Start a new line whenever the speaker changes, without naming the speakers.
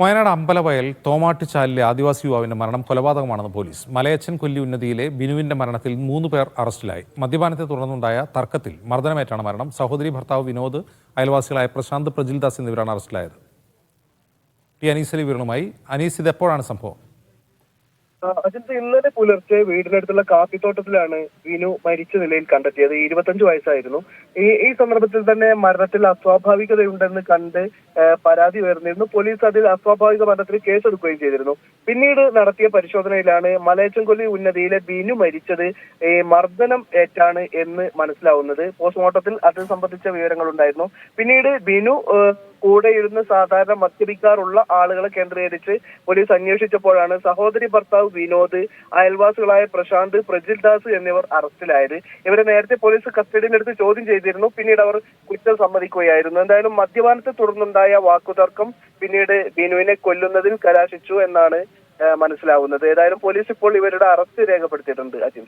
വയനാട് അമ്പലവയൽ തോമാട്ടുചാലിലെ ആദിവാസി യുവാവിന്റെ മരണം കൊലപാതകമാണെന്ന് പോലീസ്. മലയച്ചൻ കൊല്ലി ഉന്നതിയിലെ ബിനുവിന്റെ മരണത്തിൽ മൂന്ന് പേർ അറസ്റ്റിലായി. മദ്യപാനത്തെ തുടർന്നുണ്ടായ തർക്കത്തിൽ മർദ്ദനമേറ്റാണ് മരണം. സഹോദരി ഭർത്താവ് വിനോദ് അയൽവാസികളായ പ്രശാന്ത് പ്രജിൽദാസ് എന്നിവരാണ് അറസ്റ്റിലായത്. ടി അനീസ് അലി വിവരണമായി അനീസ് ഇത് എപ്പോഴാണ് സംഭവം?
അജിത് ഇന്നലെ പുലർച്ചെ വീടിനടുത്തുള്ള കാപ്പിത്തോട്ടത്തിലാണ് വിനു മരിച്ച നിലയിൽ കണ്ടെത്തിയത്. ഇരുപത്തഞ്ച് വയസ്സായിരുന്നു. ഈ ഈ സന്ദർഭത്തിൽ തന്നെ മരണത്തിൽ അസ്വാഭാവികതയുണ്ടെന്ന് കണ്ട് പരാതി ഉയർന്നിരുന്നു. പോലീസ് അതിൽ അസ്വാഭാവിക മരണത്തിന് കേസെടുക്കുകയും ചെയ്തിരുന്നു. പിന്നീട് നടത്തിയ പരിശോധനയിലാണ് മലയച്ചൻകൊല്ലി ഉന്നതിയിലെ വിനു മരിച്ചത് മർദ്ദനം ഏറ്റാണ് എന്ന് മനസ്സിലാവുന്നത്. പോസ്റ്റ്മോർട്ടത്തിൽ അത് സംബന്ധിച്ച വിവരങ്ങൾ ഉണ്ടായിരുന്നു പിന്നീട് ആ, കൂടെ ഇരുന്ന് സാധാരണ മദ്യപിക്കാറുള്ള ആളുകളെ കേന്ദ്രീകരിച്ച് പോലീസ് അന്വേഷിച്ചപ്പോഴാണ് സഹോദരി ഭർത്താവ് വിനോദ് അയൽവാസികളായ പ്രശാന്ത് പ്രജിൽ ദാസ് എന്നിവർ അറസ്റ്റിലായത്. ഇവരെ നേരത്തെ പോലീസ് കസ്റ്റഡിയിലെടുത്ത് ചോദ്യം ചെയ്തിരുന്നു. പിന്നീട് അവർ കുറ്റം സമ്മതിക്കുകയായിരുന്നു. എന്തായാലും മദ്യപാനത്തെ തുടർന്നുണ്ടായ വാക്കുതർക്കം പിന്നീട് ബിനുവിനെ കൊല്ലുന്നതിൽ കലാശിച്ചു എന്നാണ് മനസ്സിലാവുന്നത്. ഏതായാലും പോലീസ് ഇപ്പോൾ ഇവരുടെ അറസ്റ്റ് രേഖപ്പെടുത്തിയിട്ടുണ്ട്. അജിൻ